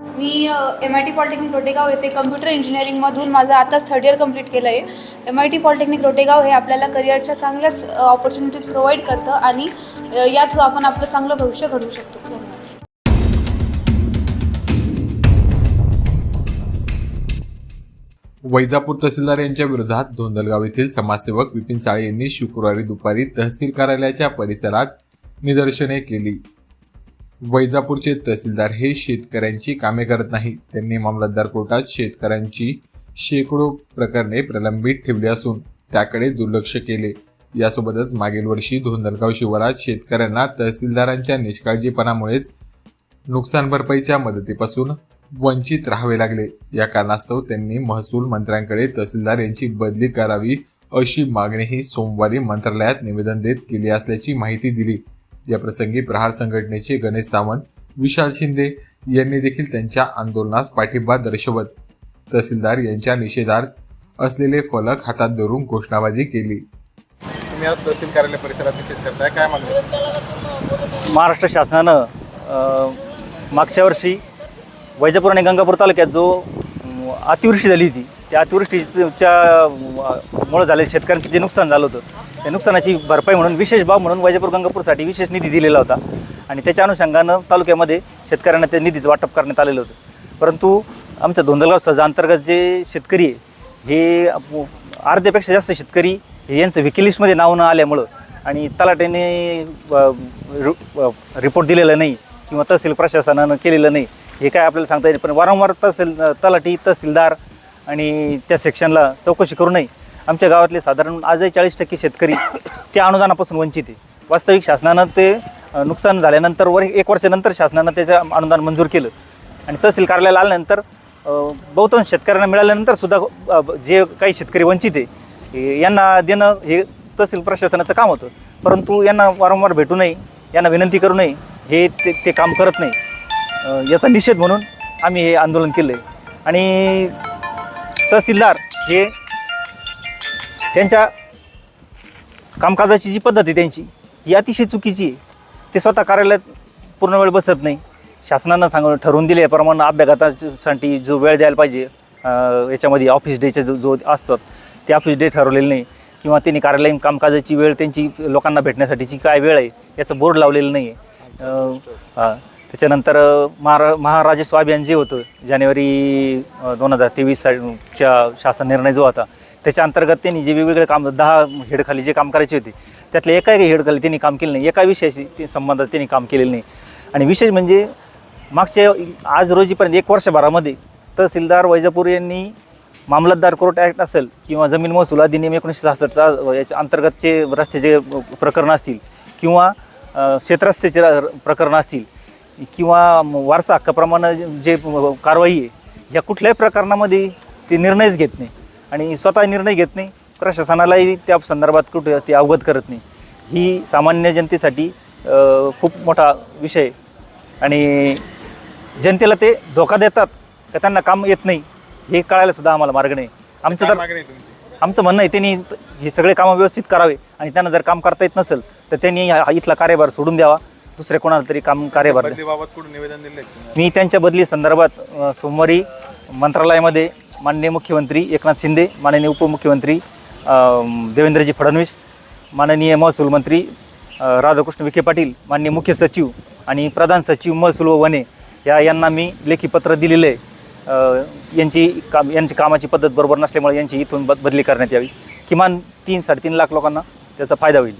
Me M I T polytechnic Rotegaon येथे computer इंजिनिअरिंगमधून माझं आताच थर्ड इयर कंप्लीट केलं आहे M I T polytechnic Rotegaon हे आपल्याला करिअरच्या चांगल्याच ऑपॉर्च्युनिटीज प्रोव्हाइड करतं आणि या थ्रू आपण आपलं चांगलं भविष्य घडवू शकतो. धन्यवाद. वैजापूर तहसीलदार यांच्या विरोधात धोंदलगाव येथील समाजसेवक विपिन साळे यांनी शुक्रवारी दुपारी तहसील कार्यालयाच्या परिसरात निदर्शने केली. वैजापूरचे तहसीलदार हे शेतकऱ्यांची कामे करत नाही त्यांनी मामलतदार कोर्टात शेतकऱ्यांची शेकडो प्रकरणे प्रलंबित ठेवली असून त्याकडे दुर्लक्ष केले. यासोबतच मागील वर्षी धोंदलगाव शिवारात शेतकऱ्यांना तहसीलदारांच्या निष्काळजीपणामुळेच नुकसान भरपाईच्या मदतीपासून वंचित राहावे लागले. या कारणास्तव त्यांनी महसूल मंत्र्यांकडे तहसीलदार यांची बदली करावी अशी मागणीही सोमवारी मंत्रालयात निवेदन देत केली असल्याची माहिती दिली. या प्रसंगी प्रहार संघटनेचे गणेश सावंत विशाल शिंदे यांनी देखील त्यांच्या आंदोलनास पाठिंबा दर्शवत तहसीलदार यांच्या निषेधार्थ असलेले फलक हातात धरून घोषणाबाजी केली. तुम्ही आज तहसील कार्यालय परिसरात निषेध करताय. काय मागणी महाराष्ट्र शासनानं मागच्या वर्षी वैजापूर आणि गंगापूर तालुक्यात जो अतिवृष्टी झाली होती. त्या अतिवृष्टीच्या मुळे झालेलं शेतकऱ्यांचं जे नुकसान झालं होतं त्या नुकसानाची भरपाई म्हणून विशेष भाव म्हणून वैजापूर गंगापूरसाठी विशेष निधी दिलेला होता. आणि त्याच्या अनुषंगानं तालुक्यामध्ये शेतकऱ्यांना त्या निधीचं वाटप करण्यात आलेलं होतं. परंतु आमच्या धोंदलगाव सहजा अंतर्गत जे शेतकरी आहे हे अर्ध्यापेक्षा जास्त शेतकरी हे यांचं विकिलिस्टमध्ये नाव न आल्यामुळं आणि तलाट्याने रिपोर्ट दिलेला नाही किंवा तहसील प्रशासनानं केलेलं नाही हे काय आपल्याला सांगता येईल पण वारंवार तहसील तलाठी तहसीलदार आणि त्या सेक्शनला चौकशी करू नये. आमच्या गावातले साधारण आजही चाळीस टक्के शेतकरी त्या अनुदानापासून वंचित आहे. वास्तविक शासनानं ते नुकसान झाल्यानंतर वर एक वर्षानंतर शासनानं त्याचं अनुदान मंजूर केलं. आणि तहसील कार्यालयाला आल्यानंतर बहुतांश शेतकऱ्यांना मिळाल्यानंतर सुद्धा जे काही शेतकरी वंचित आहे यांना देणं हे तहसील प्रशासनाचं काम होतं. परंतु यांना वारंवार भेटू नये यांना विनंती करू नये हे ते ते काम करत नाही. याचा निषेध म्हणून आम्ही हे आंदोलन केलं आहे आणि तहसीलदार हे त्यांच्या कामकाजाची जी पद्धत आहे त्यांची ही अतिशय चुकीची आहे. ते स्वतः कार्यालयात पूर्ण वेळ बसत नाही. शासनानं सांग ठरवून दिल्याप्रमाणे अभ्यागतासाठी जो वेळ द्यायला पाहिजे याच्यामध्ये ऑफिस डेचे जो जो असतात ते ऑफिस डे ठरवलेले नाही. किंवा त्यांनी कार्यालयीन कामकाजाची वेळ त्यांची लोकांना भेटण्यासाठीची काय वेळ आहे याचं बोर्ड लावलेलं नाही आहे त्याच्यानंतर महारा महाराजे स्वाब जे होतं जानेवारी दोन हजार तेवीस च्या शासन निर्णय जो होता त्याच्या अंतर्गत त्यांनी जे वेगवेगळे काम दहा हेडखाली जे काम करायचे होते त्यातल्या एका एका हेडखाली त्यांनी काम केलं नाही. एका विषयाशी ते संबंधात त्यांनी काम केलेलं नाही. आणि विशेष म्हणजे मागच्या आज रोजीपर्यंत एक वर्षभरामध्ये तहसीलदार वैजापूर यांनी मामलतदार कोर्ट ॲक्ट असेल किंवा जमीन महसूल अधिनियम एकोणीसशे सहासष्टचा याच्या अंतर्गतचे रस्त्याचे प्रकरणं असतील किंवा अ, र- प्रकरणं असतील किंवा वारसा हक्काप्रमाणे जे कारवाई आहे या कुठल्याही प्रकरणामध्ये ते निर्णयच घेत नाही. आणि स्वतः निर्णय घेत नाही प्रशासनालाही त्या संदर्भात कुठे ते अवगत करत नाही. ही सामान्य जनतेसाठी खूप मोठा विषय आहे. आणि जनतेला ते धोका देतात का त्यांना काम येत नाही हे कळायला सुद्धा आम्हाला मार्ग नाही. आमचं तर आमचं म्हणणं आहे त्यांनी हे सगळे कामं व्यवस्थित करावे. आणि त्यांना जर काम करता येत नसेल तर त्यांनी हा इथला कार्यभार सोडून द्यावा. दुसऱ्या कोणाला तरी काम कार्यभार. बदलीबाबत निवेदन दिले मी त्यांच्या बदली संदर्भात अ, सोमवारी मंत्रालयामध्ये माननीय मुख्यमंत्री एकनाथ शिंदे माननीय उपमुख्यमंत्री अ, देवेंद्रजी फडणवीस माननीय महसूल मंत्री अ, राधाकृष्ण विखे पाटील माननीय मुख्य सचिव आणि प्रधान सचिव महसूल व वने या यांना मी लेखी पत्र दिलेलं आहे अ, यांची काम यांची कामाची पद्धत बरोबर नसल्यामुळे यांची इथून बद बदली करण्यात यावी. किमान तीन साडेतीन लाख लोकांना त्याचा फायदा होईल.